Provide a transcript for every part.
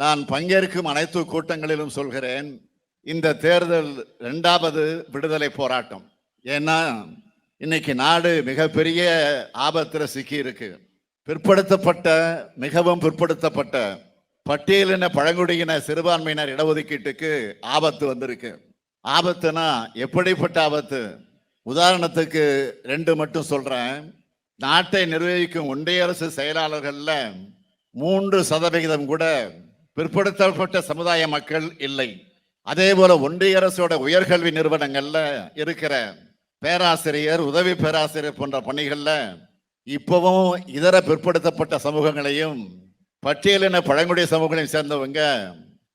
நான் பங்கேற்கும் அனைத்து கூட்டங்களிலும் சொல்கிறேன் இந்த தேர்தல் ரெண்டாவது விடுதலை போராட்டம். ஏன்னா இன்னைக்கு நாடு மிகப்பெரிய ஆபத்தில் சிக்கி இருக்கு பிற்படுத்தப்பட்ட மிகவும் பிற்படுத்தப்பட்ட பட்டியலின பழங்குடியின சிறுபான்மையினர் இடஒதுக்கீட்டுக்கு ஆபத்து வந்திருக்கு. ஆபத்துனா எப்படிப்பட்ட ஆபத்து? உதாரணத்துக்கு ரெண்டு மட்டும் சொல்றேன். நாட்டை நிர்வகிக்கும் ஒன்றிய அரசு செயலாளர்களில் மூன்று சதவிகிதம் கூட பிற்படுத்தப்பட்ட சமுதாய மக்கள் இல்லை. அதே போல ஒன்றிய அரசோட உயர்கல்வி நிறுவனங்கள்ல இருக்கிற பேராசிரியர் உதவி பேராசிரியர் போன்ற பணிகள்ல இப்பவும் இதர பிற்படுத்தப்பட்ட சமூகங்களையும் பட்டியலின பழங்குடி சமூகங்களையும் சேர்ந்தவங்க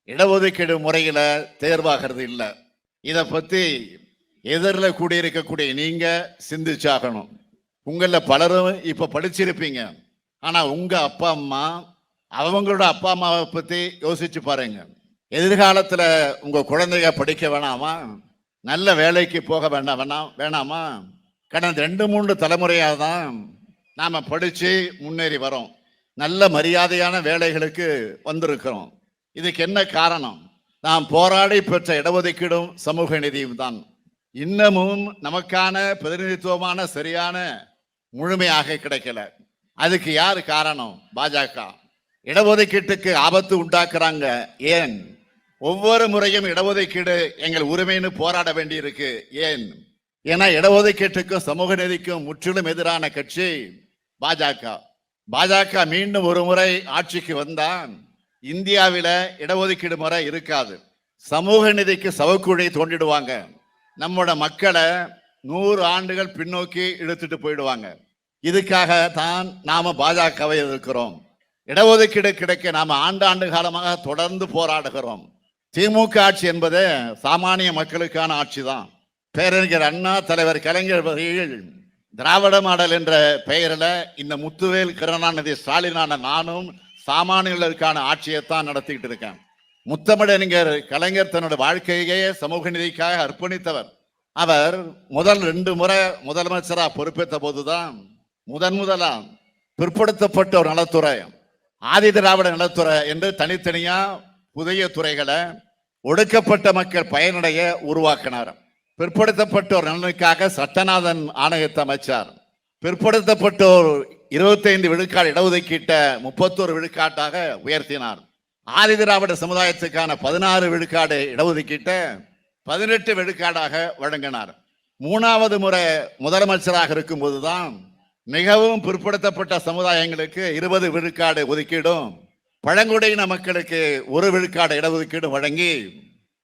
இடஒதுக்கீடு முறையில தேர்வாகிறது இல்லை. இதை பத்தி எதிரில் கூடியிருக்கக்கூடிய நீங்க சிந்திச்சாகணும். உங்களில் பலரும் இப்போ படிச்சிருப்பீங்க. ஆனால் உங்கள் அப்பா அம்மா அவங்களோட அப்பா அம்மாவை பற்றி யோசிச்சு பாருங்க. எதிர்காலத்தில் உங்கள் குழந்தைய படிக்க வேணாமா? நல்ல வேலைக்கு போக வேண்டாம் வேணாம் வேணாமா? கடந்த ரெண்டு மூன்று தலைமுறையாக தான் நாம் படித்து முன்னேறி வரோம். நல்ல மரியாதையான வேலைகளுக்கு வந்திருக்கிறோம். இதுக்கு என்ன காரணம்? நாம் போராடி பெற்ற இடஒதுக்கீடும் சமூக நிதியும் தான். இன்னமும் நமக்கான பிரதிநிதித்துவமான சரியான முழுமையாக கிடைக்கல. அதுக்கு யார் காரணம்? பாஜக. இடஒதுக்கீட்டுக்கு ஆபத்து உண்டாக்குறாங்க. ஏன்? ஒவ்வொரு முறையும் இடஒதுக்கீடு எங்கள் உரிமைன்னு போராட வேண்டியிருக்கு. ஏன்? ஏன்னா இடஒதுக்கீட்டுக்கும் சமூக நீதிக்கும் முற்றிலும் எதிரான கட்சி பாஜக. பாஜக மீண்டும் ஒரு முறை ஆட்சிக்கு வந்தான். இந்தியாவில் இடஒதுக்கீடு முறை இருக்காது. சமூக நிதிக்கு சவக்குழி தோண்டிடுவாங்க. நம்மளோட மக்களை நூறு ஆண்டுகள் பின்னோக்கி இழுத்துட்டு போயிடுவாங்க. இதுக்காக தான் நாம பாஜகவை எதிர்க்கிறோம். இடஒதுக்கீடு கிடைக்க நாம் ஆண்டாண்டு காலமாக தொடர்ந்து போராடுகிறோம். திமுக ஆட்சி என்பது சாமானிய மக்களுக்கான ஆட்சி தான் பேரறிஞர் அண்ணா தலைவர் கலைஞர் வகையில் திராவிட மாடல் என்ற பெயரில் இந்த முத்துவேல் கருணாநிதி ஸ்டாலினான நானும் சாமானியர்களுக்கான ஆட்சியைத்தான் நடத்திக்கிட்டு இருக்கேன். முத்தமிழறிஞர் கலைஞர் தன்னோட வாழ்க்கையே சமூக நிதிக்காக அர்ப்பணித்தவர். அவர் முதல் ரெண்டு முறை முதலமைச்சராக பொறுப்பேற்ற போதுதான் முதன் முதலாம் பிற்படுத்தப்பட்ட ஒரு நலத்துறை. ஆதி திராவிட நலத்துறை என்று தனித்தனியா புதிய துறைகளை ஒடுக்கப்பட்ட மக்கள் பயனடைய உருவாக்கினார். பிற்படுத்தப்பட்டோர் நலனுக்காக சட்டநாதன் ஆணையத்தை அமைச்சார். பிற்படுத்தப்பட்டோர் இருபத்தைந்து விழுக்காடு இடஒதுக்கீட்ட முப்பத்தோரு விழுக்காட்டாக உயர்த்தினார். ஆதி திராவிட சமுதாயத்துக்கான பதினாறு விழுக்காடு இடஒதுக்கீட்ட பதினெட்டு விழுக்காடாக வழங்கினார். மூணாவது முறை முதலமைச்சராக இருக்கும்போதுதான் மிகவும் பிற்படுத்தப்பட்ட சமுதாயங்களுக்கு இருபது விழுக்காடு ஒதுக்கீடும் பழங்குடியின மக்களுக்கு ஒரு விழுக்காடு இடஒதுக்கீடும் வழங்கி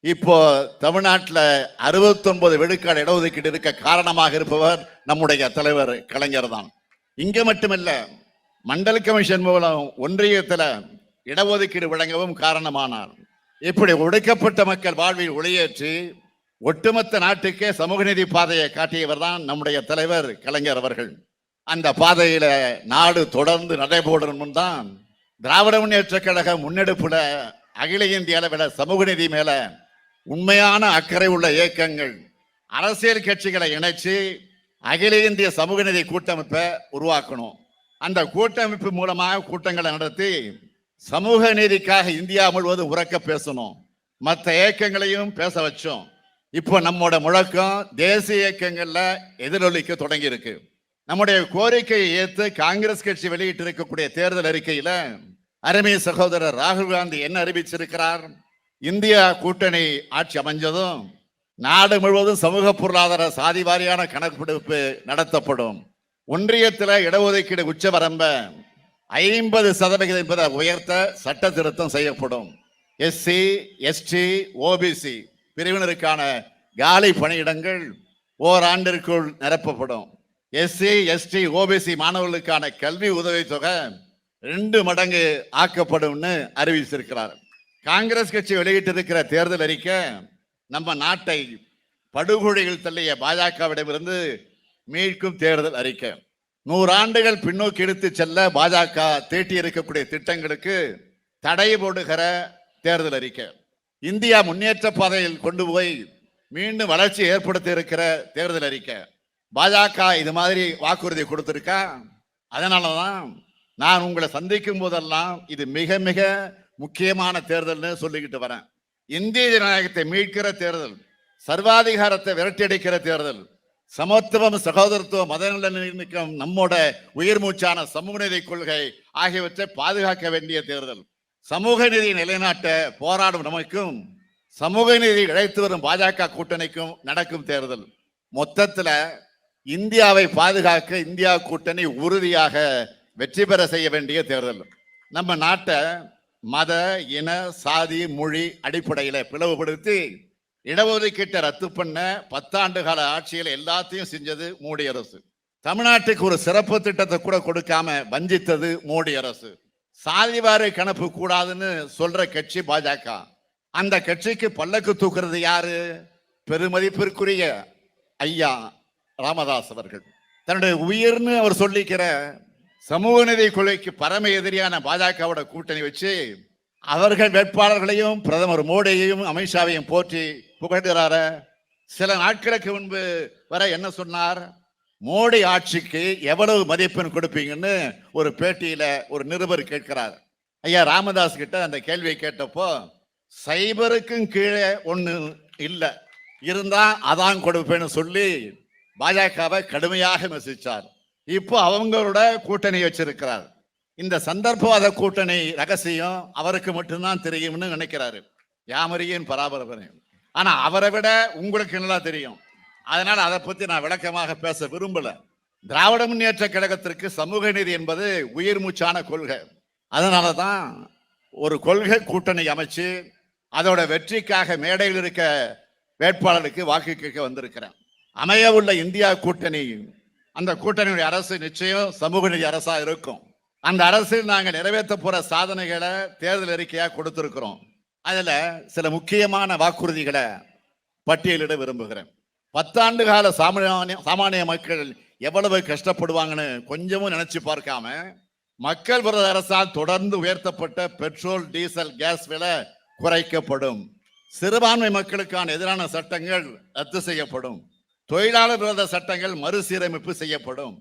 இப்போ தமிழ்நாட்டில் அறுபத்தொன்பது விழுக்காடு இடஒதுக்கீடு இருக்க காரணமாக இருப்பவர் நம்முடைய தலைவர் கலைஞர் தான். இங்கே மட்டுமல்ல மண்டல் கமிஷன் மூலம் ஒன்றியத்தில் இடஒதுக்கீடு வழங்கவும் காரணமானார். இப்படி ஒடுக்கப்பட்ட மக்கள் வாழ்வில் ஒளியேற்றி ஒட்டுமொத்த நாட்டுக்கே சமூக நீதி பாதையை காட்டியவர் தான் நம்முடைய தலைவர் கலைஞர் அவர்கள். அந்த பாதையில நாடு தொடர்ந்து நடைபோடணும் தான் திராவிட முன்னேற்ற கழக முன்னெடுப்புல அகில இந்திய அளவில் சமூக நீதி மேல உண்மையான அக்கறை உள்ள இயக்கங்கள் அரசியல் கட்சிகளை இணைச்சு அகில இந்திய சமூக நிதி கூட்டமைப்பை உருவாக்கணும். அந்த கூட்டமைப்பு மூலமாக கூட்டங்களை நடத்தி சமூக நீதிக்காக இந்தியா முழுவதும் உறக்க பேசணும். மற்ற இயக்கங்களையும் பேச வச்சோம். இப்போ நம்மோட முழக்கம் தேசிய இயக்கங்களில் எதிரொலிக்க தொடங்கியிருக்கு. நம்முடைய கோரிக்கையை ஏற்று காங்கிரஸ் கட்சி வெளியிட்டு இருக்கக்கூடிய தேர்தல் அறிக்கையில அருமை சகோதரர் ராகுல் காந்தி என்ன அறிவிச்சிருக்கிறார்? இந்தியா கூட்டணி ஆட்சி அமைஞ்சதும் நாடு முழுவதும் சமூக பொருளாதார சாதி வாரியான கணக்கெடுப்பு நடத்தப்படும். ஒன்றியத்தில் இடஒதுக்கீடு உச்சவரம்ப ஐம்பது சதவிகிதம் என்பதை உயர்த்த சட்ட திருத்தம் செய்யப்படும் எஸ்சி எஸ்டி ஓபிசி பிரிவினருக்கான காலி பணியிடங்கள் ஓராண்டிற்குள் நிரப்பப்படும். எஸ்சி எஸ்டி ஓபிசி மாணவர்களுக்கான கல்வி உதவித்தொகை ரெண்டு மடங்கு ஆக்கப்படும்னு அறிவிச்சிருக்கிறார் காங்கிரஸ் கட்சி வெளியிட்டிருக்கிற தேர்தல் அறிக்கை நம்ம நாட்டை படுகொழிகள் தள்ளிய பாஜகவிடமிருந்து மீட்கும் தேர்தல் அறிக்கை. நூறாண்டுகள் பின்னோக்கி எடுத்து செல்ல பாஜக தீட்டி இருக்கக்கூடிய திட்டங்களுக்கு தடை போடுகிற தேர்தல் அறிக்கை. இந்தியா முன்னேற்ற பாதையில் கொண்டு போய் மீண்டும் வளர்ச்சி ஏற்படுத்தி இருக்கிற தேர்தல் அறிக்கை. பாஜக இது மாதிரி வாக்குறுதி கொடுத்துருக்கா? அதனால தான் நான் உங்களை சந்திக்கும் போதெல்லாம் இது மிக மிக முக்கியமான தேர்தல்னு சொல்லிக்கிட்டு வரேன். இந்திய ஜனநாயகத்தை மீட்கிற தேர்தல் சர்வாதிகாரத்தை விரட்டியடிக்கிற தேர்தல் சமத்துவம் சகோதரத்துவம் மதநலனிக்கம் நம்மோட உயிர் மூச்சான சமூக நீதி கொள்கை ஆகியவற்றை பாதுகாக்க வேண்டிய தேர்தல். சமூக நீதி நிலைநாட்ட போராடும் நமக்கும் சமூக நீதி இழைத்து வரும் பாஜக கூட்டணிக்கும் நடக்கும் தேர்தல். மொத்தத்தில் இந்தியாவை பாதுகாக்க இந்தியா கூட்டணி உறுதியாக வெற்றி பெற செய்ய வேண்டிய தேர்தல். நம்ம நாட்டை மத இன சாதி மொழி அடிப்படையில் பிளவுபடுத்தி இடஒதுக்கீட்டை ரத்து பண்ண பத்தாண்டு கால ஆட்சியில் எல்லாத்தையும் செஞ்சது மோடி அரசு. தமிழ்நாட்டுக்கு ஒரு சிறப்பு திட்டத்தை கூட கொடுக்காம வஞ்சித்தது மோடி அரசு. சாதிவாரி கணப்பு கூடாதுன்னு சொல்ற கட்சி பாஜக. அந்த கட்சிக்கு பல்லக்கு தூக்குறது யாரு? பெருமதிப்பிற்குரிய ஐயா ராமதாஸ் அவர்கள். தன்னுடைய உயிர்னு அவர் சொல்லிக்கிற சமூக நீதி கொலைக்கு பரம எதிரியான பாஜகவோட கூட்டணி வச்சு அவர்கள் வேட்பாளர்களையும் பிரதமர் மோடியையும் அமித்ஷாவையும் போற்றி புகழ்கிறார. சில நாட்களுக்கு முன்பு வர என்ன சொன்னார்? மோடி ஆட்சிக்கு எவ்வளவு மதிப்பெண் கொடுப்பீங்கன்னு ஒரு பேட்டியில ஒரு நிருபர் கேட்கிறார். ஐயா ராமதாஸ் கிட்ட அந்த கேள்வியை கேட்டப்போ சைபருக்கும் கீழே ஒன்று இல்லை. இருந்தால் அதான் கொடுப்பேன்னு சொல்லி பாஜகவை கடுமையாக விமர்சித்தார் இப்போ அவங்களோட கூட்டணி வச்சிருக்கிறார். இந்த சந்தர்ப்பவாத கூட்டணி ரகசியம் அவருக்கு மட்டும்தான் தெரியும்னு நினைக்கிறாரு. யாமரியின் பராபரப்பனை ஆனா அவரை விட உங்களுக்கு நல்லா தெரியும்? அதனால அதை பத்தி நான் விளக்கமாக பேச விரும்பல. திராவிட முன்னேற்ற கழகத்திற்கு சமூக நீதி என்பது உயிர் மூச்சான கொள்கை. அதனால தான் ஒரு கொள்கை கூட்டணி அமைச்சு அதோட வெற்றிக்காக மேடையில் இருக்க வேட்பாளருக்கு வாக்கு கேட்க வந்திருக்கிறேன். அமைய உள்ள இந்தியா கூட்டணி அந்த கூட்டணியுடைய அரசு நிச்சயம் சமூக நீதி அரசா இருக்கும். அந்த அரசில் நாங்கள் நிறைவேற்ற போற சாதனைகளை தேர்தல் அறிக்கையா கொடுத்திருக்கிறோம். அதுல சில முக்கியமான வாக்குறுதிகளை பட்டியலிட விரும்புகிறேன். பத்தாண்டு கால சாமானிய சாமானிய மக்கள் எவ்வளவு கஷ்டப்படுவாங்கன்னு கொஞ்சமும் நினைச்சு பார்க்காம மக்கள் விரோத அரசால் தொடர்ந்து உயர்த்தப்பட்ட பெட்ரோல் டீசல் கேஸ் விலை குறைக்கப்படும். சிறுபான்மை மக்களுக்கான எதிரான சட்டங்கள் ரத்து செய்யப்படும். தொழிலாளர் விரோத சட்டங்கள் மறுசீரமைப்பு செய்யப்படும்.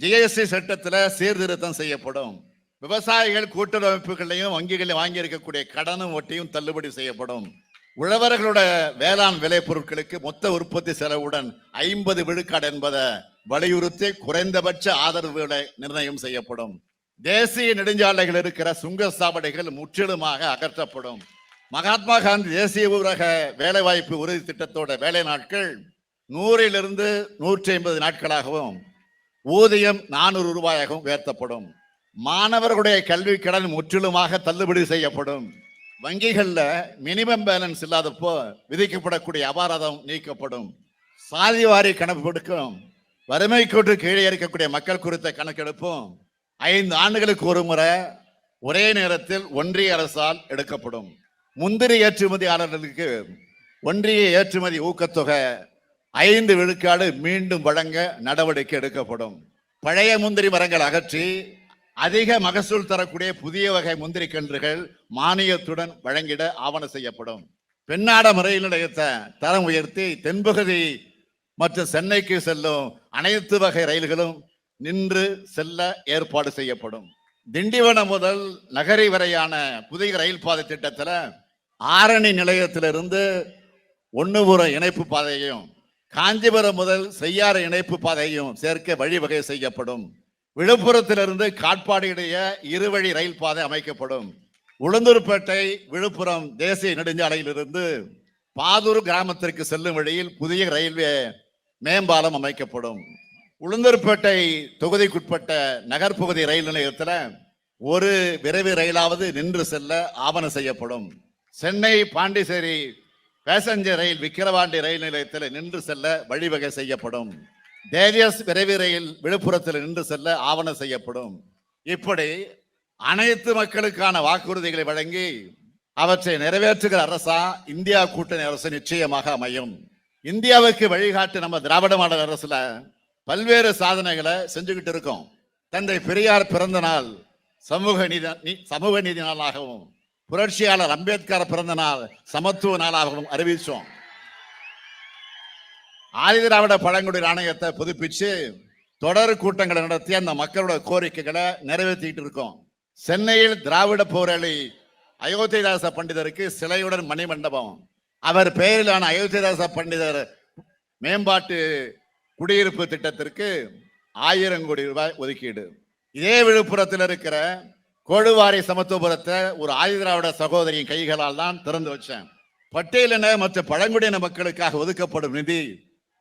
ஜிஎஸ்டி சட்டத்தில் சீர்திருத்தம் செய்யப்படும். விவசாயிகள் கூட்டுறவு அமைப்புகளையும் வங்கிகளில் வாங்கி இருக்கக்கூடிய கடனும் ஒட்டியும் தள்ளுபடி செய்யப்படும். உழவர்களோட வேளாண் விளைபொருட்களுக்கு மொத்த உற்பத்தி செலவுடன் ஐம்பது விழுக்காடு என்பதை வலியுறுத்தி குறைந்தபட்ச ஆதரவு விலை நிர்ணயம் செய்யப்படும். தேசிய நெடுஞ்சாலைகள் இருக்கிற சுங்க சாவடிகள் முற்றிலுமாக அகற்றப்படும். மகாத்மா காந்தி தேசிய ஊரக வேலைவாய்ப்பு உறுதி திட்டத்தோட வேலை நாட்கள் நூறிலிருந்து நூற்றி ஐம்பது நாட்களாகவும் ஊதியம் நானூறு ரூபாயாகவும் உயர்த்தப்படும். மாணவர்களுடைய கல்வி கடன் முற்றிலுமாக தள்ளுபடி செய்யப்படும். வங்கிகளில் மினிமம் பேலன்ஸ் இல்லாதப்போ விதிக்கப்படக்கூடிய அபாரதம் நீக்கப்படும். சாதிவாரி கணக்கெடுக்கும் வறுமை கோட்டு கீழே இருக்கக்கூடிய மக்கள் குறித்த கணக்கெடுப்பும் ஐந்து ஆண்டுகளுக்கு ஒரு முறை ஒரே நேரத்தில் ஒன்றிய அரசால் எடுக்கப்படும். முந்திரி ஏற்றுமதியாளர்களுக்கு ஒன்றிய ஏற்றுமதி ஊக்கத்தொகை ஐந்து விழுக்காடு மீண்டும் வழங்க நடவடிக்கை எடுக்கப்படும். பழைய முந்திரி மரங்கள் அகற்றி அதிக மகசூல் தரக்கூடிய புதிய வகை முந்திரி கன்றுகள் மானியத்துடன் வழங்கிட ஆவண செய்யப்படும். பெண்ணாட முறையில் நிலையத்தை தரம் உயர்த்தி தென்பகுதி மற்றும் சென்னைக்கு செல்லும் அனைத்து வகை ரயில்களும் நின்று செல்ல ஏற்பாடு செய்யப்படும். திண்டிவனம் முதல் நகரி வரையான புதிய ரயில் பாதை திட்டத்தில் ஆரணி நிலையத்திலிருந்து ஒன்று புற இணைப்பு பாதையையும் காஞ்சிபுரம் முதல் செய்யாறு இணைப்பு பாதையையும் சேர்க்க வழிவகை செய்யப்படும். விழுப்புரத்திலிருந்து காட்பாடு இடையே இருவழி ரயில் பாதை அமைக்கப்படும். உளுந்தூர்பேட்டை விழுப்புரம் தேசிய நெடுஞ்சாலையிலிருந்து பாதூர் கிராமத்திற்கு செல்லும் வழியில் புதிய ரயில்வே மேம்பாலம் அமைக்கப்படும். உளுந்தூர்பேட்டை தொகுதிக்குட்பட்ட நகர்ப்பகுதி ரயில் நிலையத்தில் ஒரு விரைவு ரயிலாவது நின்று செல்ல ஆவணம் செய்யப்படும். சென்னை பாண்டிச்சேரி பேசஞ்சர் ரயில் விக்கிரவாண்டி ரயில் நிலையத்தில் நின்று செல்ல வழிவகை செய்யப்படும். தேஜஸ் விரைவு ரயில் விழுப்புரத்தில் நின்று செல்ல ஆவணம் செய்யப்படும். இப்படி அனைத்து மக்களுக்கான வாக்குறுதிகளை வழங்கி அவற்றை நிறைவேற்றுகிற அரசா இந்தியா கூட்டணி அரசு நிச்சயமாக அமையும். இந்தியாவுக்கு வழிகாட்டு நம்ம திராவிட மாடல் அரசுல பல்வேறு சாதனைகளை செஞ்சுக்கிட்டு இருக்கோம். தந்தை பெரியார் பிறந்த நாள் சமூக நீதி நீ- சமூக நீதி நாளாகவும் புரட்சியாளர் அம்பேத்கர் பிறந்த நாள் சமத்துவ நாளாகவும் அறிவிச்சோம். ஆதிதிராவிட பழங்குடி நாணயத்தை புதுப்பிச்சு தொடர் கூட்டங்களை நடத்தி அந்த மக்களோட கோரிக்கைகளை நிறைவேற்றிட்டு இருக்கோம். சென்னையில் திராவிட போராளி அயோத்திதாச பண்டிதருக்கு சிலையுடன் மணிமண்டபம். அவர் பெயரிலான அயோத்திதாச பண்டிதர் மேம்பாட்டு குடியிருப்பு திட்டத்திற்கு ஆயிரம் கோடி ரூபாய் ஒதுக்கீடு. இதே விழுப்புரத்தில் இருக்கிற கோடுவாரி சமத்துவபுரத்தை ஒரு ஆதிதிராவிட சகோதரியின் கைகளால் தான் திறந்து வச்சேன். பட்டியலின மற்ற பழங்குடியின மக்களுக்காக ஒதுக்கப்படும் நிதி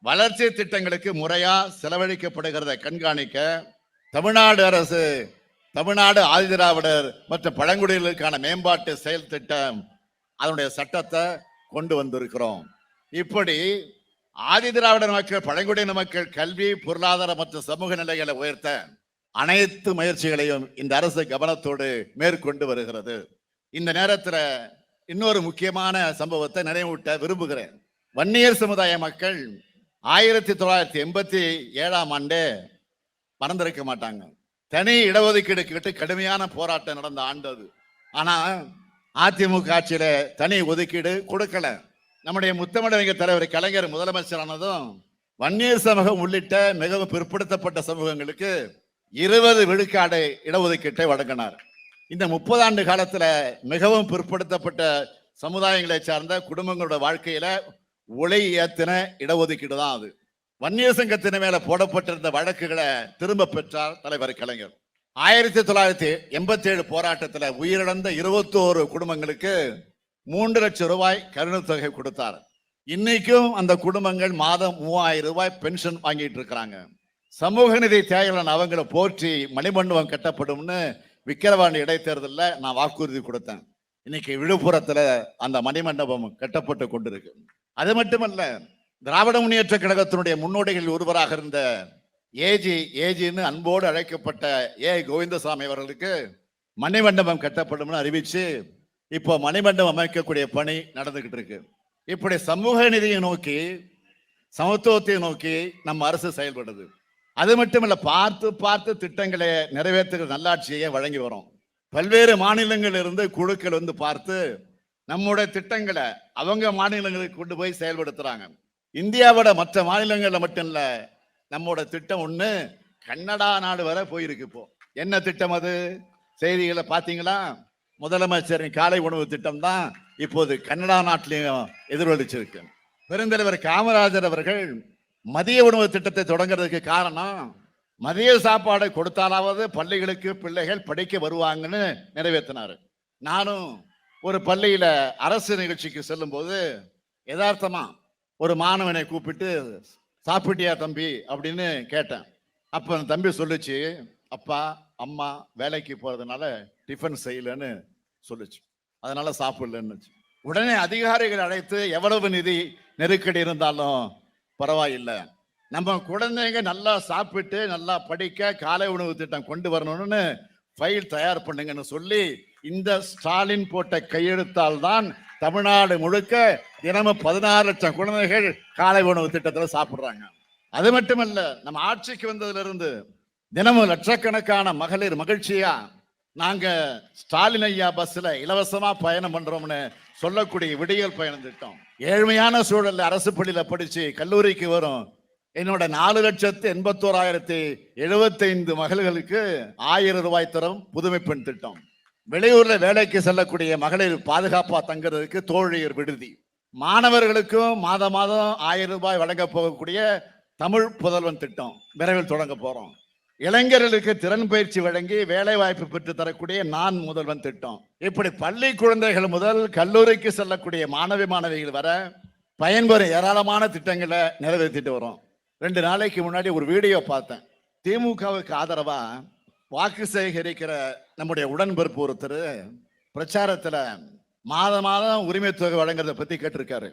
வளர்ச்சி திட்டங்களுக்கு முறையா செலவழிக்கப்படுகிறத கண்காணிக்க தமிழ்நாடு அரசு தமிழ்நாடு ஆதிதிராவிடர் மற்ற பழங்குடியினருக்கான மேம்பாட்டு செயல் திட்டம் அதனுடைய சட்டத்தை கொண்டு வந்திருக்கிறோம். இப்படி ஆதிதிராவிடர் மக்கள் பழங்குடியின மக்கள் கல்வி பொருளாதார மற்றும் சமூக நிலைகளை உயர்த்த அனைத்து முயற்சிகளையும் இந்த அரசு கவனத்தோடு மேற்கொண்டு வருகிறது. இந்த நேரத்தில் இன்னொரு முக்கியமான சம்பவத்தை நினைவூட்ட விரும்புகிறேன். வன்னியர் சமுதாய மக்கள் ஆயிரத்தி தொள்ளாயிரத்தி எண்பத்தி ஏழாம் ஆண்டே மறந்திருக்க மாட்டாங்க. தனி இடஒதுக்கீடு கேட்டு கடுமையான போராட்டம் நடந்த ஆண்டு அது. ஆனால் அதிமுக ஆட்சியில் தனி ஒதுக்கீடு கொடுக்கல. நம்முடைய முத்தமிழக தலைவர் கலைஞர் முதலமைச்சரானதும் வன்னியர் சமூகம் உள்ளிட்ட மிகவும் பிற்படுத்தப்பட்ட சமூகங்களுக்கு இருபது விழுக்காடு இடஒதுக்கீட்டை வழங்கினார். இந்த முப்பது ஆண்டு காலத்தில் மிகவும் பிற்படுத்தப்பட்ட சமுதாயங்களை சார்ந்த குடும்பங்களோட வாழ்க்கையில ஒளி ஏத்தின இடஒதுக்கீடு தான் அது. வன்னியர் சங்கத்தின் மேல போடப்பட்டிருந்த வழக்குகளை திரும்ப பெற்றார் தலைவர் கலைஞர். ஆயிரத்தி தொள்ளாயிரத்தி எண்பத்தி ஏழு உயிரிழந்த இருபத்தோரு குடும்பங்களுக்கு மூன்று லட்சம் ரூபாய் கருணத்தொகை கொடுத்தார். இன்னைக்கும் அந்த குடும்பங்கள் மாதம் மூவாயிரம் ரூபாய் பென்ஷன் வாங்கிட்டு இருக்கிறாங்க. சமூக நிதி தியாகிகள் அவங்கள போற்றி மணிமண்டபம் கட்டப்படும்னு விக்கிரவாண்டி இடைத்தேர்தலில் நான் வாக்குறுதி கொடுத்தேன். இன்னைக்கு விழுப்புரத்தில் அந்த மணிமண்டபம் கட்டப்பட்டு கொண்டிருக்கு. அது மட்டுமல்ல திராவிட முன்னேற்ற கழகத்தினுடைய முன்னோடிகள் ஒருவராக இருந்த ஏஜி ஏஜின்னு அன்போடு அழைக்கப்பட்ட ஏ. கோவிந்தசாமி அவர்களுக்கு மணிமண்டபம் கட்டப்படும்னு அறிவித்து இப்போ மணிமண்டபம் அமைக்கக்கூடிய பணி நடந்துகிட்டு இருக்கு. இப்படி சமூக நிதியை நோக்கி சமத்துவத்தை நோக்கி நம்ம அரசு செயல்படுது. அது மட்டுமல்ல பார்த்து பார்த்து திட்டங்களை நிறைவேற்றுகிற நல்லாட்சியை வழங்கி வரோம். பல்வேறு மாநிலங்களில் இருந்து குழுக்கள் வந்து பார்த்து நம்முடைய திட்டங்களை அவங்க மாநிலங்களுக்கு கொண்டு போய் செயல்படுத்துறாங்க. இந்தியாவோட மற்ற மாநிலங்களில் மட்டும் இல்லை நம்மோட திட்டம் ஒன்று கன்னடா நாடு வரை போயிருக்கு இப்போ. என்ன திட்டம் அது? செய்திகளை பார்த்தீங்களா? முதலமைச்சரின் காலை உணவு திட்டம் தான் இப்போது கன்னடா நாட்டிலையும் எதிரொலிச்சிருக்கு. பெருந்தலைவர் காமராஜர் அவர்கள் மதிய உணவு திட்டத்தை தொடங்குறதுக்கு காரணம் மதிய சாப்பாடை கொடுத்தாலாவது பள்ளிகளுக்கு பிள்ளைகள் படிக்க வருவாங்கன்னு நிறைவேற்றினாரு. நானும் ஒரு பள்ளியில் அரசு நிகழ்ச்சிக்கு செல்லும்போது யதார்த்தமா ஒரு மாணவனை கூப்பிட்டு சாப்பிட்டியா தம்பி? அப்படின்னு கேட்டேன். அப்போ அந்த தம்பி சொல்லுச்சு அப்பா அம்மா வேலைக்கு போகிறதுனால டிஃபன் செய்யலன்னு சொல்லுச்சு. அதனால சாப்பிடலன்னு உடனே அதிகாரிகள் அழைத்து எவ்வளவு நிதி நெருக்கடி இருந்தாலும் பரவாயில்லை. நம்ம குழந்தைங்க நல்லா சாப்பிட்டு நல்லா படிக்க காலை உணவு திட்டம் கொண்டு வரணும்னு ஃபைல் தயார் பண்ணுங்கன்னு சொல்லி இந்த ஸ்டாலின் போட்ட கையெழுத்தால் தான் தமிழ்நாடு முழுக்க தினமும் பதினாறு லட்சம் குழந்தைகள் காலை உணவு திட்டத்தில் சாப்பிட்றாங்க. அது மட்டுமல்ல நம்ம ஆட்சிக்கு வந்ததுல இருந்து தினமும் லட்சக்கணக்கான மகளிர் மகிழ்ச்சியா நாங்க ஸ்டாலின் ஐயா பஸ்ல இலவசமா பயணம் பண்றோம்னு சொல்லக்கூடிய விடியல் பயணம் திட்டம். ஏழ்மையான சூழல்ல அரசு பள்ளியில படிச்சு கல்லூரிக்கு வரும். என்னோட நாலு லட்சத்து எண்பத்தோராயிரத்தி எழுபத்தைந்து மகள்களுக்கு ஆயிரம் ரூபாய் தரும் புதுமை பெண் திட்டம். வெளியூர்ல வேலைக்கு செல்லக்கூடிய மகளிர் பாதுகாப்பா தங்குறதுக்கு தோழியர் விடுதி. மாணவர்களுக்கும் மாதம் மாதம் ஆயிரம் ரூபாய் வழங்க போகக்கூடிய தமிழ் புதல்வன் திட்டம். விரைவில் தொடங்க போறோம். இளைஞர்களுக்கு திறன் பயிற்சி வழங்கி வேலை வாய்ப்பு பெற்று தரக்கூடிய நான் முதல்வன் திட்டம். இப்படி பள்ளி குழந்தைகள் முதல் கல்லூரிக்கு செல்லக்கூடிய மாணவி மாணவிகள் வர பயன்பெறும் ஏராளமான திட்டங்களை நிறைவேற்றிட்டு வரோம். ரெண்டு நாளைக்கு முன்னாடி ஒரு வீடியோ பார்த்தேன். திமுகவுக்கு ஆதரவா வாக்கு சேகரிக்கிற நம்முடைய உடன்பிறப்பு ஒருத்தர் பிரச்சாரத்துல மாதம் மாதம் உரிமை தொகை வழங்குறத பத்தி கேட்டிருக்காரு.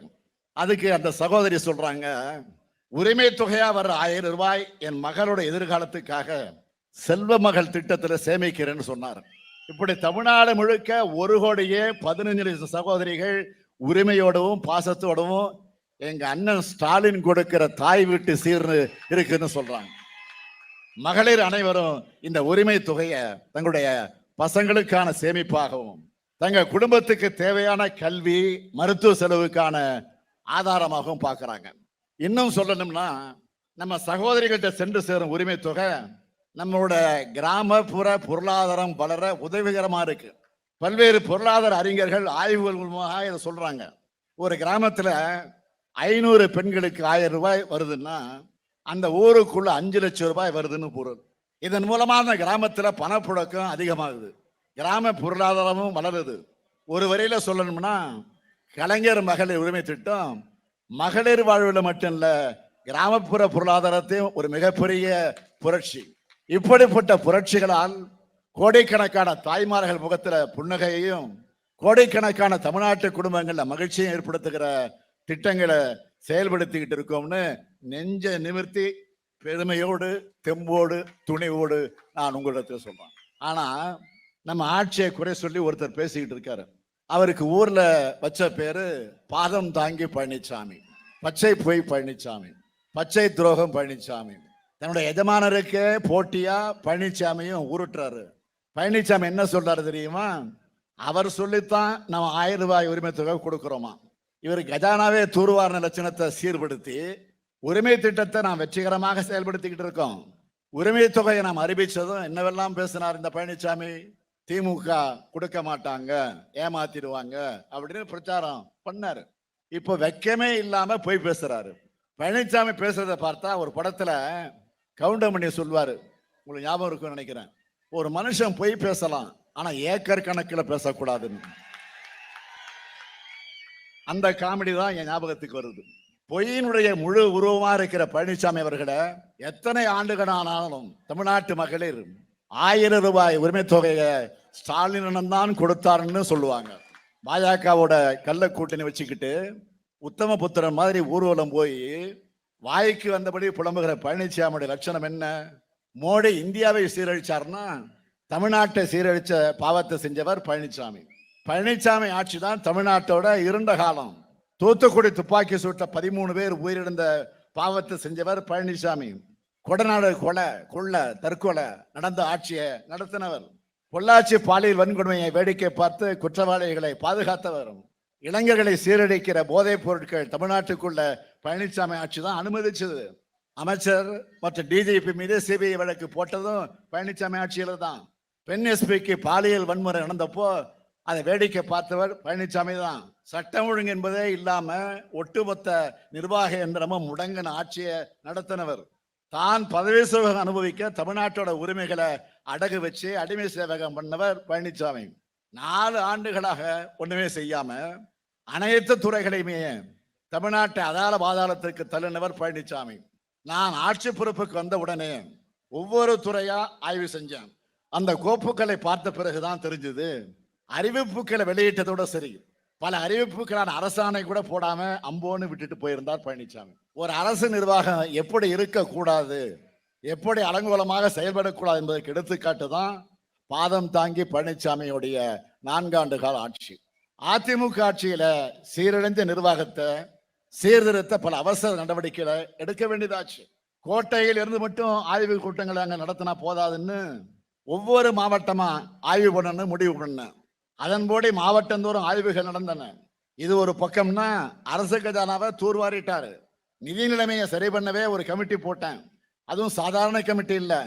அதுக்கு அந்த சகோதரி சொல்றாங்க உரிமை தொகையா வர்ற ஆயிரம் ரூபாய் என் மகளோட எதிர்காலத்துக்காக செல்வ மகள் திட்டத்துல சேமிக்கிறேன்னு சொன்னார். இப்படி தமிழ்நாடு முழுக்க ஒரு கோடியே பதினஞ்சு லட்சம் சகோதரிகள் உரிமையோடவும் பாசத்தோடவும் எங்க அண்ணன் ஸ்டாலின் கொடுக்கிற தாய் வீட்டு சீர்னு இருக்குன்னு சொல்றாங்க. மகளிர் அனைவரும் இந்த உரிமை தொகையை தங்களுடைய பசங்களுக்கான சேமிப்பாகவும் தங்க குடும்பத்துக்கு தேவையான கல்வி மருத்துவ செலவுக்கான ஆதாரமாகவும் பார்க்குறாங்க. இன்னும் சொல்லணும்னா நம்ம சகோதரிகள்கிட்ட சென்று சேரும் உரிமை தொகை நம்மளோட கிராமப்புற பொருளாதாரம் வளர உதவிகரமா இருக்கு. பல்வேறு பொருளாதார அறிஞர்கள் ஆய்வுகள் மூலமாக இதை சொல்றாங்க. ஒரு கிராமத்துல ஐநூறு பெண்களுக்கு ஆயிரம் ரூபாய் வருதுன்னா அந்த ஊருக்குள்ள அஞ்சு லட்சம் ரூபாய் வருதுன்னு பொருள். இதன் மூலமா அந்த கிராமத்துல பணப்புழக்கம் அதிகமாகுது. கிராம பொருளாதாரமும் வளருது. ஒரு வரையில் சொல்லணும்னா கலைஞர் மகளிர் உரிமை திட்டம் மகளிர் வாழ்வில் மட்டும் இல்ல கிராமப்புற பொருளாதாரத்தையும் ஒரு மிகப்பெரிய புரட்சி. இப்படிப்பட்ட புரட்சிகளால் கோடிக்கணக்கான தாய்மார்கள் முகத்துல புன்னகையையும் கோடிக்கணக்கான தமிழ்நாட்டு குடும்பங்கள்ல மகிழ்ச்சியும் ஏற்படுத்துகிற திட்டங்களை செயல்படுத்திக்கிட்டு இருக்கோம்னு நெஞ்ச நிமிர்த்தி பெருமையோடு தெம்போடு துணிவோடு நான் உங்களிடத்தில் சொல்றேன். ஆனா நம்ம ஆட்சியை குறை சொல்லி ஒருத்தர் பேசிக்கிட்டு இருக்காரு. அவருக்கு ஊர்ல வச்ச பேரு பாதம் தாங்கி பழனிசாமி பச்சை பொய் பழனிசாமி பச்சை துரோகம் பழனிசாமி தன்னுடைய எஜமானருக்கு போட்டியா பழனிசாமியும் உருட்டுறாரு. பழனிசாமி என்ன சொல்றாரு தெரியுமா? அவர் சொல்லித்தான் நம்ம ஆயிரம் ரூபாய் உரிமை தொகை கொடுக்குறோமா. இவர் கஜானாவே தூர்வாரண லட்சணத்தை சீர்படுத்தி உரிமை திட்டத்தை நாம் வெற்றிகரமாக செயல்படுத்திக்கிட்டு இருக்கோம். உரிமை தொகையை நாம் அறிவிச்சதும் என்னவெல்லாம் பேசினார் இந்த பழனிசாமி திமுக கொடுக்க மாட்டாங்க ஏமாத்திடுவாங்க அப்படின்னு பிரச்சாரம் பண்ணாரு. இப்போ வெக்கமே இல்லாம போய் பேசுறாரு. பழனிசாமி பேசுறத பார்த்தா ஒரு படத்துல கவுண்டமணி சொல்வாரு உங்களுக்கு ஞாபகம் இருக்கும்னு நினைக்கிறேன். ஒரு மனுஷன் பொய் பேசலாம் ஆனா ஏக்கர் கணக்கில் பேசக்கூடாதுன்னு. அந்த காமெடி தான் என் ஞாபகத்துக்கு வருது. பொய்யினுடைய முழு உருவமா இருக்கிற பழனிசாமி அவர்களை எத்தனை ஆண்டுகள் ஆனாலும் தமிழ்நாட்டு மகளிர் ஆயிரம் ரூபாய் உரிமை தொகையை ஸ்டாலினிடம் தான் கொடுத்தாருன்னு சொல்லுவாங்க. பாஜகவோட கள்ள கூட்டணி வச்சுக்கிட்டு உத்தம புத்திரன் மாதிரி ஊர்வலம் போய் வாய்க்கு வந்தபடி புலம்புகிற பழனிசாமியோட லட்சணம் என்ன? மோடி இந்தியாவை சீரழிச்சாருன்னா தமிழ்நாட்டை சீரழிச்ச பாவத்தை செஞ்சவர் பழனிசாமி பழனிசாமி ஆட்சி தான் தமிழ்நாட்டோட இருண்ட காலம். தூத்துக்குடி துப்பாக்கி சூட்ட பதிமூணு பேர் உயிரிழந்த பாவத்தை செஞ்சவர் பழனிசாமி கொடநாடு கொலை கொள்ள தற்கொலை நடந்த ஆட்சியை நடத்தினவர். பொள்ளாச்சி பாலியல் வன்கொடுமையை வேடிக்கை பார்த்து குற்றவாளிகளை பாதுகாத்தவர் இளைஞர்களை சீரழிக்கிற போதைப் பொருட்கள் தமிழ்நாட்டுக்குள்ள பழனிசாமி ஆட்சி தான் அனுமதிச்சது. அமைச்சர் மற்றும் டிஜிபி மீது சிபிஐ வழக்கு போட்டதும் பழனிசாமி ஆட்சியில் தான். பெண் எஸ்பிக்கு பாலியல் வன்முறை நடந்தப்போ அதை வேடிக்கை பார்த்தவர் பழனிசாமி தான். சட்டம் ஒழுங்கு என்பதே இல்லாம ஒட்டுமொத்த நிர்வாக எந்திரமும் முடங்கின ஆட்சியை நடத்தினவர். தான் பதவி சேவகம் அனுபவிக்க தமிழ்நாட்டோட உரிமைகளை அடகு வச்சு அடிமை சேவகம் பண்ணவர் பழனிசாமி நாலு ஆண்டுகளாக ஒண்ணுமே செய்யாம அனைத்து துறைகளையுமே தமிழ்நாட்டை அதால பாதாளத்திற்கு தள்ளினவர் பழனிசாமி நான் ஆட்சி பொறுப்புக்கு வந்த உடனே ஒவ்வொரு துறையா ஆய்வு செஞ்சேன். அந்த கோப்புகளை பார்த்த பிறகுதான் தெரிஞ்சது. அறிவிப்புகளை வெளியிட்டதோட சரி. பல அறிவிப்புகளான அரசாணை கூட போடாம அம்போன்னு விட்டுட்டு போயிருந்தார் பழனிசாமி ஒரு அரசு நிர்வாகம் எப்படி இருக்கக்கூடாது எப்படி அலங்கோலமாக செயல்படக்கூடாது என்பதற்கு எடுத்துக்காட்டு தான் பாதம் தாங்கி பழனிசாமியுடைய நான்காண்டு கால ஆட்சி. அதிமுக ஆட்சியில சீரழிந்த நிர்வாகத்தை சீர்திருத்த பல அவசர நடவடிக்கைகளை எடுக்க வேண்டியதாச்சு. கோட்டையில் இருந்து மட்டும் ஆய்வு கூட்டங்களை அங்க நடத்தினா போதாதுன்னு ஒவ்வொரு மாவட்டமா ஆய்வு பண்ணணும்னு முடிவு பண்ணேன். அதன்போடு மாவட்டந்தோறும் ஆய்வுகள் நடந்தன. இது ஒரு பக்கம்னா அரசு கஜானாவை தூர்வாரிட்டாரு. நிதி நிலைமையை சரி பண்ணவே ஒரு கமிட்டி போட்டேன். அதுவும் சாதாரண கமிட்டி இல்லை.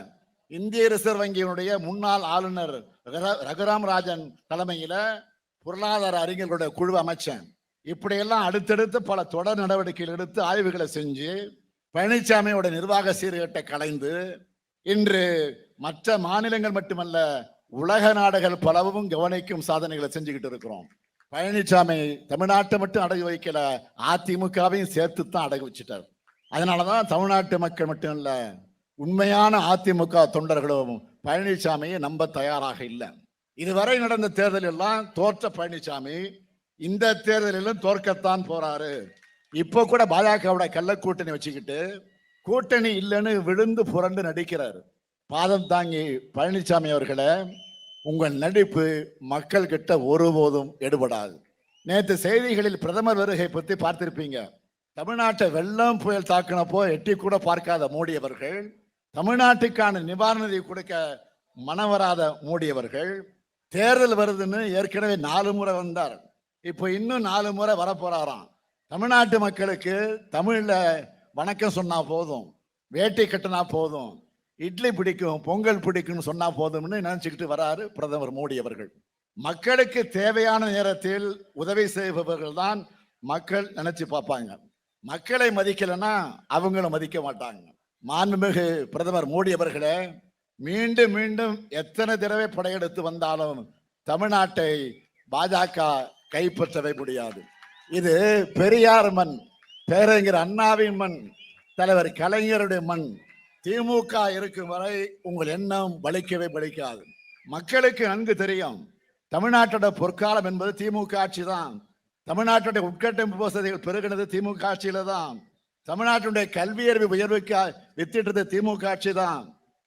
இந்திய ரிசர்வ் வங்கியினுடைய முன்னாள் ஆளுநர் ரகு- ரகுராம் ராஜன் தலைமையில பொருளாதார அறிஞர்களுடைய குழு அமைச்சேன். இப்படியெல்லாம் அடுத்தடுத்து பல தொடர் நடவடிக்கைகள் எடுத்து ஆய்வுகளை செஞ்சு பழனிசாமியோட நிர்வாக சீர்கேட்டை கலைந்து இன்று மற்ற மாநிலங்கள் மட்டுமல்ல உலக நாடுகள் பலவும் கவனிக்கும் சாதனைகளை செஞ்சுக்கிட்டு இருக்கிறோம். பழனிசாமி தமிழ்நாட்டை மட்டும் அடகு வைக்கல அதிமுகவையும் சேர்த்து தான் அடகு வச்சுட்டார். அதனாலதான் தமிழ்நாட்டு மக்கள் மட்டும் இல்லை உண்மையான அதிமுக தொண்டர்களும் பழனிசாமியை நம்ப தயாராக இல்லை. இதுவரை நடந்த தேர்தல் எல்லாம் தோற்ற பழனிசாமி இந்த தேர்தலிலும் தோற்கத்தான் போறாரு. இப்போ கூட பாஜகவோட கள்ள கூட்டணி வச்சுக்கிட்டு கூட்டணி இல்லைன்னு விழுந்து புரண்டு நடிக்கிறாரு. பாதம் தாங்கி பழனிசாமி அவர்களை உங்கள் நடிப்பு மக்கள் கிட்ட ஒருபோதும் எடுபடாது. நேற்று செய்திகளில் பிரதமர் வருகை பற்றி பார்த்திருப்பீங்க. தமிழ்நாட்டை வெள்ளம் புயல் தாக்கினப்போ எட்டி கூட பார்க்காத மோடியவர்கள் தமிழ்நாட்டுக்கான நிவாரண நிதி கொடுக்க மனவராத வராத அவர்கள் தேர்தல் வருதுன்னு ஏற்கனவே நாலு முறை வந்தார். இப்போ இன்னும் நாலு முறை வரப்போறாராம். தமிழ்நாட்டு மக்களுக்கு தமிழில் வணக்கம் சொன்னா போதும் வேட்டி கட்டினா போதும் இட்லி பிடிக்கும் பொங்கல் பிடிக்கும்னு சொன்னா போதும்னு நினைச்சுக்கிட்டு வராரு பிரதமர் மோடி அவர்கள். மக்களுக்கு தேவையான நேரத்தில் உதவி செய்பவர்கள் தான் மக்கள் நினைச்சு பார்ப்பாங்க. மக்களை மதிக்கலைன்னா அவங்களும் மதிக்க மாட்டாங்க. மாண்புமிகு பிரதமர் மோடி அவர்களே மீண்டும் மீண்டும் எத்தனை தடவை படையெடுத்து வந்தாலும் தமிழ்நாட்டை பாஜக கைப்பற்றவே முடியாது. இது பெரியார் மண் பேரறிஞர் அண்ணாவின் மண் தலைவர் கலைஞருடைய மண் திமுக இருக்கும் வரை உங்கள் எண்ணம் வலிக்கவே பலிக்காது மக்களுக்கு நன்கு தெரியும். தமிழ்நாட்டோட பொற்காலம் என்பது திமுக ஆட்சி தான் தமிழ்நாட்டுடைய உட்கட்டமைப்பு வசதிகள் பெருகினது திமுக ஆட்சியில தான் தமிழ்நாட்டுடைய கல்வியறிவு உயர்வுக்கு வித்திட்டது திமுக ஆட்சி தான்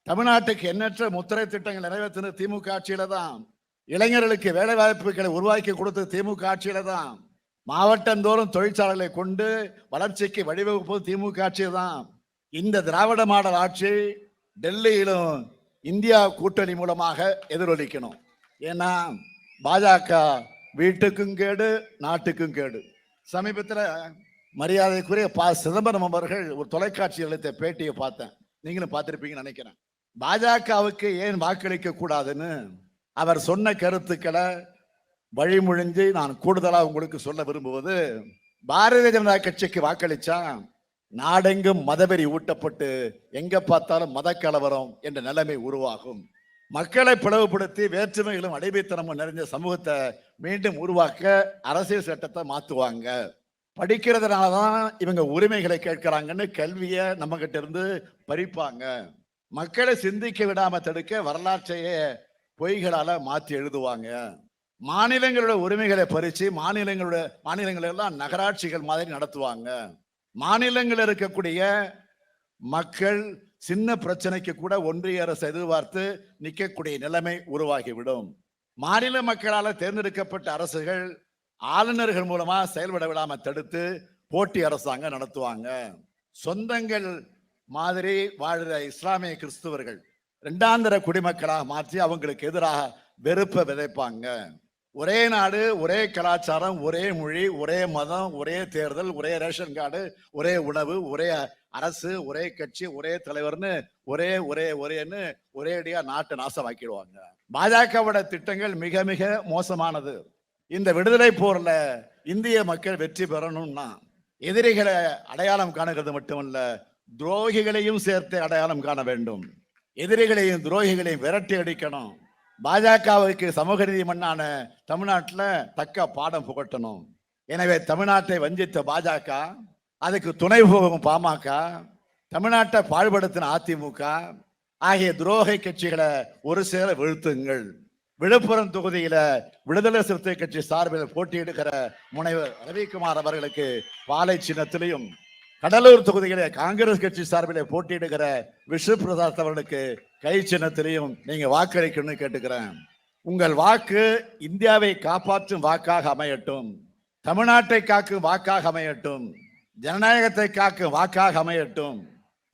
தமிழ்நாட்டுக்கு எண்ணற்ற முத்திரை திட்டங்கள் நிறைவேற்றினது திமுக ஆட்சியில தான் இளைஞர்களுக்கு வேலை வாய்ப்புகளை உருவாக்கி கொடுத்தது திமுக ஆட்சியில தான் மாவட்டந்தோறும் தொழிற்சாலைகளை கொண்டு வளர்ச்சிக்கு வழிவகுப்பது திமுக ஆட்சி தான் இந்த திராவிட மாடல் ஆட்சி டெல்லியிலும் இந்தியா கூட்டணி மூலமாக எதிரொலிக்கணும். ஏன்னா பாஜக வீட்டுக்கும் கேடு நாட்டுக்கும் கேடு. சமீபத்தில் மரியாதைக்குரிய பா. சிதம்பரம் அவர்கள் ஒரு தொலைக்காட்சி அளித்த பேட்டியை பார்த்தேன். நீங்களும் பார்த்துருப்பீங்கன்னு நினைக்கிறேன். பாஜகவுக்கு ஏன் வாக்களிக்க கூடாதுன்னு அவர் சொன்ன கருத்துக்களை வழிமொழிஞ்சு நான் கூடுதலாக உங்களுக்கு சொல்ல விரும்புவது பாரதிய ஜனதா கட்சிக்கு வாக்களிச்சா நாடெங்கும் மதவெறி ஊட்டப்பட்டு எங்க பார்த்தாலும் மத கலவரம் என்ற நிலைமை உருவாகும். மக்களை பிளவுபடுத்தி வேற்றுமைகளும் அடிமைத்தனமும் நிறைஞ்ச சமூகத்தை மீண்டும் உருவாக்க அரசியல் சட்டத்தை மாத்துவாங்க. படிக்கிறதுனால தான் இவங்க உரிமைகளை கேட்கிறாங்கன்னு கல்வியை நம்ம கிட்ட இருந்து பறிப்பாங்க. மக்களை சிந்திக்க விடாம தடுக்க வரலாற்றையே பொய்களால மாத்தி எழுதுவாங்க. மாநிலங்களோட உரிமைகளை பறிச்சு மாநிலங்களோட மாநிலங்கள் எல்லாம் நகராட்சிகள் மாதிரி நடத்துவாங்க. மாநிலங்கள் இருக்கக்கூடிய மக்கள் சின்ன பிரச்சனைக்கு கூட ஒன்றிய அரசு எதிர்பார்த்து நிற்கக்கூடிய நிலைமை உருவாகிவிடும். மாநில மக்களால் தேர்ந்தெடுக்கப்பட்ட அரசுகள் ஆளுநர்கள் மூலமா செயல்பட விடாம தடுத்து போட்டி அரசாங்கம் நடத்துவாங்க. சொந்தங்கள் மாதிரி வாழ்கிற இஸ்லாமிய கிறிஸ்துவர்கள் இரண்டாந்திர குடிமக்களாக மாற்றி அவங்களுக்கு எதிராக வெறுப்பை விதைப்பாங்க. ஒரே நாடு ஒரே கலாச்சாரம் ஒரே மொழி ஒரே மதம் ஒரே தேர்தல் ஒரே ரேஷன் கார்டு ஒரே உணவு ஒரே அரசு ஒரே கட்சி ஒரே தலைவர்னு ஒரே ஒரே ஒரேன்னு ஒரேடியா நாட்டை நாசமாக்கிடுவாங்க. பாஜகவோட திட்டங்கள் மிக மிக மோசமானது. இந்த விடுதலை போர்ல இந்திய மக்கள் வெற்றி பெறணும்னா எதிரிகளை அடையாளம் காணுகிறது மட்டுமல்ல துரோகிகளையும் சேர்த்து அடையாளம் காண வேண்டும். எதிரிகளையும் துரோகிகளையும் விரட்டி அடிக்கணும். பாஜகவுக்கு சமூக நீதி மண்ணான தமிழ்நாட்டில் தக்க பாடம் புகட்டணும். எனவே தமிழ்நாட்டை வஞ்சித்த பாஜக அதுக்கு துணை போகும் பாமக தமிழ்நாட்டை பாழ்படுத்தின அதிமுக ஆகிய துரோகை கட்சிகளை ஒரு சேர வீழ்த்துங்கள். விழுப்புரம் தொகுதியில விடுதலை சிறுத்தை கட்சி சார்பில் போட்டியிடுகிற முனைவர் ரவிக்குமார் அவர்களுக்கு பாலை சின்னத்திலையும் கடலூர் தொகுதியில காங்கிரஸ் கட்சி சார்பில் போட்டியிடுகிற விஷ்ணு பிரசாத் அவர்களுக்கு கை சின்னத்திலையும் நீங்க வாக்களிக்கணும்னு கேட்டுக்கிறேன். உங்கள் வாக்கு இந்தியாவை காப்பாற்றும் வாக்காக அமையட்டும். தமிழ்நாட்டை காக்கும் வாக்காக அமையட்டும். ஜனநாயகத்தை காக்கும் வாக்காக அமையட்டும்.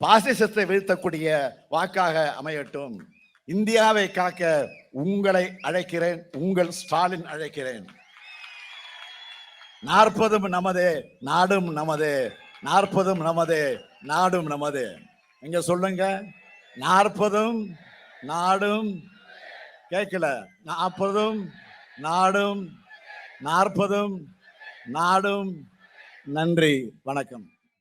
பாசிசத்தை வீழ்த்தக்கூடிய வாக்காக அமையட்டும். இந்தியாவை காக்க உங்களை அழைக்கிறேன் உங்கள் ஸ்டாலின் அழைக்கிறேன். நாற்பதும் நமது நாடும் நமது. நாற்பதும் நமது நாடும் நமது. இங்க சொல்லுங்க. நாற்பதும் நாடும் கேட்கல நாற்பதும் நாடும் நாற்பதும் நாடும். நன்றி வணக்கம்.